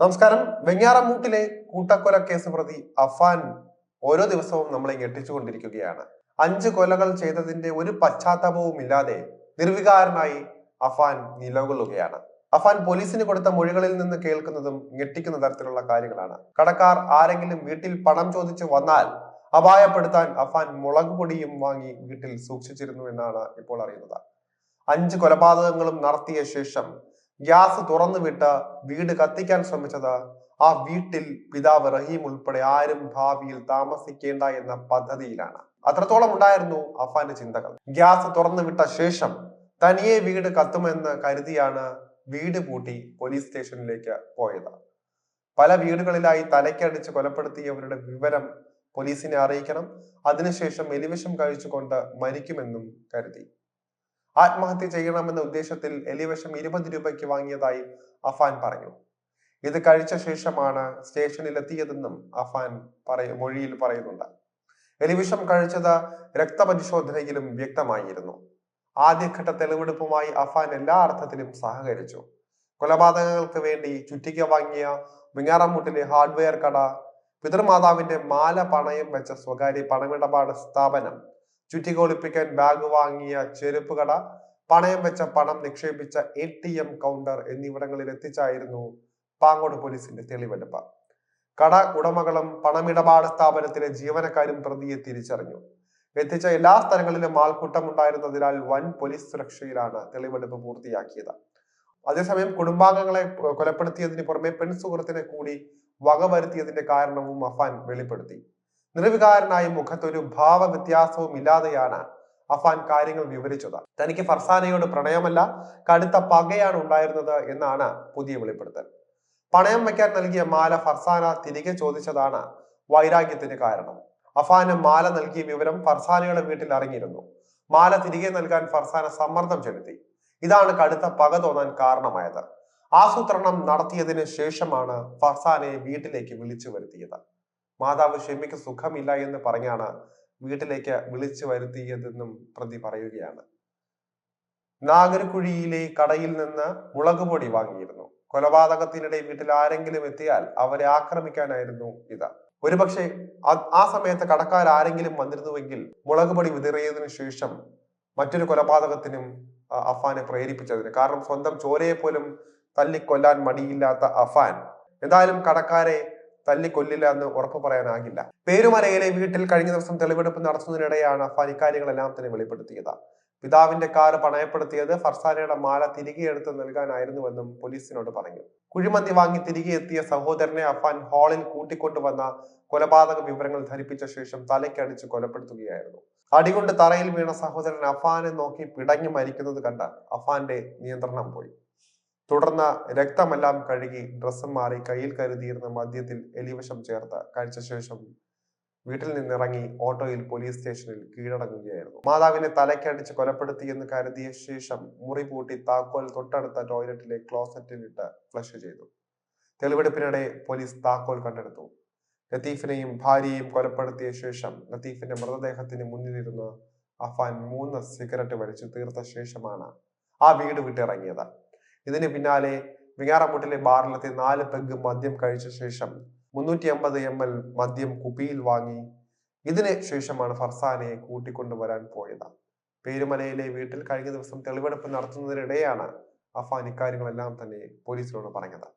നമസ്കാരം. വെഞ്ഞാറമൂട്ടിലെ കൂട്ടക്കൊല കേസ് പ്രതി അഫാൻ ഓരോ ദിവസവും നമ്മളെ ഞെട്ടിച്ചുകൊണ്ടിരിക്കുകയാണ്. അഞ്ച് കൊലകൾ ചെയ്തതിന്റെ ഒരു പശ്ചാത്തലവും ഇല്ലാതെ നിർവികാരനായി അഫാൻ നിലകൊള്ളുകയാണ്. അഫാൻ പോലീസിന് കൊടുത്ത മൊഴികളിൽ നിന്ന് കേൾക്കുന്നതും ഞെട്ടിക്കുന്ന തരത്തിലുള്ള കാര്യങ്ങളാണ്. കടക്കാർ ആരെങ്കിലും വീട്ടിൽ പണം ചോദിച്ചു വന്നാൽ അപായപ്പെടുത്താൻ അഫാൻ മുളക് പൊടിയും വാങ്ങി വീട്ടിൽ സൂക്ഷിച്ചിരുന്നു എന്നാണ് ഇപ്പോൾ അറിയുന്നത്. അഞ്ച് കൊലപാതകങ്ങളും നടത്തിയ ശേഷം ഗ്യാസ് തുറന്നുവിട്ട് വീട് കത്തിക്കാൻ ശ്രമിച്ചത് ആ വീട്ടിൽ പിതാവ് റഹീം ഉൾപ്പെടെ ആരും ഭാവിയിൽ താമസിക്കേണ്ട എന്ന പദ്ധതിയിലാണ്. അത്രത്തോളം ഉണ്ടായിരുന്നു അഫാന്റെ ചിന്തകൾ. ഗ്യാസ് തുറന്നു വിട്ട ശേഷം തനിയെ വീട് കത്തുമെന്ന് കരുതിയാണ് വീട് പൂട്ടി പോലീസ് സ്റ്റേഷനിലേക്ക് പോയത്. പല വീടുകളിലായി തലയ്ക്കടിച്ച് കൊലപ്പെടുത്തിയവരുടെ വിവരം പോലീസിനെ അറിയിക്കണം. അതിനുശേഷം എലിവിഷം കഴിച്ചുകൊണ്ട് മരിക്കുമെന്നും കരുതി. ആത്മഹത്യ ചെയ്യണമെന്ന ഉദ്ദേശത്തിൽ എലിവശം ഇരുപത് രൂപയ്ക്ക് വാങ്ങിയതായി അഫാൻ പറഞ്ഞു. ഇത് കഴിച്ച ശേഷമാണ് സ്റ്റേഷനിൽ എത്തിയതെന്നും അഫാൻ പറയ മൊഴിയിൽ പറയുന്നുണ്ട്. എലിവിഷം കഴിച്ചത് രക്തപരിശോധനയിലും വ്യക്തമായിരുന്നു. ആദ്യഘട്ട തെളിവെടുപ്പുമായി അഫാൻ എല്ലാ അർത്ഥത്തിലും സഹകരിച്ചു. കൊലപാതകങ്ങൾക്ക് വേണ്ടി ചുറ്റിക്ക വാങ്ങിയ മിങ്ങാറമ്മൂട്ടിലെ ഹാർഡ്വെയർ കട പിതൃമാതാവിന്റെ മാല പണയം വെച്ച സ്വകാര്യ പണമിടപാട് സ്ഥാപനം ചുറ്റിക കൊളിപ്പിക്കാൻ ബാഗ് വാങ്ങിയ ചെരുപ്പ് കട പണയം വെച്ച പണം നിക്ഷേപിച്ച എ ടി എം കൗണ്ടർ എന്നിവിടങ്ങളിൽ എത്തിച്ചായിരുന്നു പാങ്ങോട് പോലീസിന്റെ തെളിവെടുപ്പ്. കട ഉടമകളും പണമിടപാട് സ്ഥാപനത്തിലെ ജീവനക്കാരും പ്രതിയെ തിരിച്ചറിഞ്ഞു. എത്തിച്ച എല്ലാ സ്ഥലങ്ങളിലും ആൾക്കൂട്ടം ഉണ്ടായിരുന്നതിനാൽ വൻ പോലീസ് സുരക്ഷയിലാണ് തെളിവെടുപ്പ് പൂർത്തിയാക്കിയത്. അതേസമയം കുടുംബാംഗങ്ങളെ കൊലപ്പെടുത്തിയതിന് പുറമെ പെൺസുഹൃത്തിനെ കൂടി വകവരുത്തിയതിന്റെ കാരണവും അഫാൻ വെളിപ്പെടുത്തി. നിർവികാരനായി മുഖത്തൊരു ഭാവ വ്യത്യാസവും ഇല്ലാതെയാണ് അഫാൻ കാര്യങ്ങൾ വിവരിച്ചത്. തനിക്ക് ഫർസാനയോട് പ്രണയമല്ല കടുത്ത പകയാണ് ഉണ്ടായിരുന്നത് എന്നാണ് പുതിയ വെളിപ്പെടുത്തൽ. പണയം വയ്ക്കാൻ നൽകിയ മാല ഫർസാന തിരികെ ചോദിച്ചതാണ് വൈരാഗ്യത്തിന് കാരണം. അഫാന് മാല നൽകിയ വിവരം ഫർസാനയുടെ വീട്ടിൽ അറിഞ്ഞിരുന്നു. മാല തിരികെ നൽകാൻ ഫർസാന സമ്മർദ്ദം ചെലുത്തി. ഇതാണ് കടുത്ത പക തോന്നാൻ കാരണമായത്. ആസൂത്രണം നടത്തിയതിനു ശേഷമാണ് ഫർസാനയെ വീട്ടിലേക്ക് വിളിച്ചു വരുത്തിയത്. മാതാവ് ഷെമിക്ക് സുഖമില്ല എന്ന് പറഞ്ഞാണ് വീട്ടിലേക്ക് വിളിച്ചു വരുത്തിയതെന്നും പ്രതി പറയുകയാണ്. നാഗർകുഴിയിലെ കടയിൽ നിന്ന് മുളകുപൊടി വാങ്ങിയിരുന്നു. കൊലപാതകത്തിനിടെ വീട്ടിൽ ആരെങ്കിലും എത്തിയാൽ അവരെ ആക്രമിക്കാനായിരുന്നു ഇത്. ഒരുപക്ഷെ ആ സമയത്ത് കടക്കാർ ആരെങ്കിലും വന്നിരുന്നുവെങ്കിൽ മുളകുപൊടി വിതറിയതിനു ശേഷം മറ്റൊരു കൊലപാതകത്തിനും അഫാനെ പ്രേരിപ്പിച്ചതിന്. കാരണം സ്വന്തം ചോരയെ പോലും തല്ലിക്കൊല്ലാൻ മടിയില്ലാത്ത അഫാൻ. എന്തായാലും കടക്കാരെ തല്ലിക്കൊല്ലില്ല എന്ന് ഉറപ്പു പറയാനാകില്ല. പേരുമലയിലെ വീട്ടിൽ കഴിഞ്ഞ ദിവസം തെളിവെടുപ്പ് നടത്തുന്നതിനിടെയാണ് അഫാൻ തന്നെ വെളിപ്പെടുത്തിയത്. പിതാവിന്റെ കാറ് പണയപ്പെടുത്തിയത് ഫർസാനയുടെ മാല തിരികെ എടുത്ത് നൽകാനായിരുന്നുവെന്നും പോലീസിനോട് പറഞ്ഞു. കുഴിമന്തി വാങ്ങി തിരികെ എത്തിയ സഹോദരനെ അഫാൻ ഹാളിൽ കൂട്ടിക്കൊണ്ടുവന്ന കൊലപാതക വിവരങ്ങൾ ധരിപ്പിച്ച ശേഷം തലയ്ക്കടിച്ച് കൊലപ്പെടുത്തുകയായിരുന്നു. അടികൊണ്ട് തറയിൽ വീണ സഹോദരൻ അഫാനെ നോക്കി പിടഞ്ഞു മരിക്കുന്നത് കണ്ട് അഫാന്റെ നിയന്ത്രണം പോയി. തുടർന്ന് രക്തമെല്ലാം കഴുകി ഡ്രസ്സും മാറി കയ്യിൽ കരുതിയിരുന്ന മദ്യത്തിൽ എലിവശം ചേർത്ത് കഴിച്ച ശേഷം വീട്ടിൽ നിന്നിറങ്ങി ഓട്ടോയിൽ പോലീസ് സ്റ്റേഷനിൽ കീഴടങ്ങുകയായിരുന്നു. മാതാവിനെ തലക്കടിച്ച് കൊലപ്പെടുത്തിയെന്ന് കരുതിയ ശേഷം മുറി പൂട്ടി താക്കോൽ തൊട്ടടുത്ത ടോയ്ലറ്റിലെ ക്ലോസറ്റിലിട്ട് ഫ്ലഷ് ചെയ്തു. തെളിവെടുപ്പിനിടെ പോലീസ് താക്കോൽ കണ്ടെടുത്തു. ലത്തീഫിനെയും ഭാര്യയെയും കൊലപ്പെടുത്തിയ ശേഷം ലത്തീഫിന്റെ മൃതദേഹത്തിന് മുന്നിലിരുന്ന് അഫാൻ മൂന്ന് സിഗരറ്റ് വലിച്ചു തീർത്ത ശേഷമാണ് ആ വീട് വിട്ടിറങ്ങിയത്. ഇതിന് പിന്നാലെ വികാറമുട്ടിലെ ബാറിലെത്തി നാല് പെഗ് മദ്യം കഴിച്ച ശേഷം മുന്നൂറ്റി അമ്പത് എം എൽ മദ്യം കുപ്പിയിൽ വാങ്ങി ഇതിന് ശേഷമാണ് ഫർസാനെ കൂട്ടിക്കൊണ്ടുവരാൻ പോയത്. പേരുമലയിലെ വീട്ടിൽ കഴിഞ്ഞ ദിവസം തെളിവെടുപ്പ് നടത്തുന്നതിനിടെയാണ് അഫാൻ ഇക്കാര്യങ്ങളെല്ലാം തന്നെ പോലീസിനോട് പറഞ്ഞത്.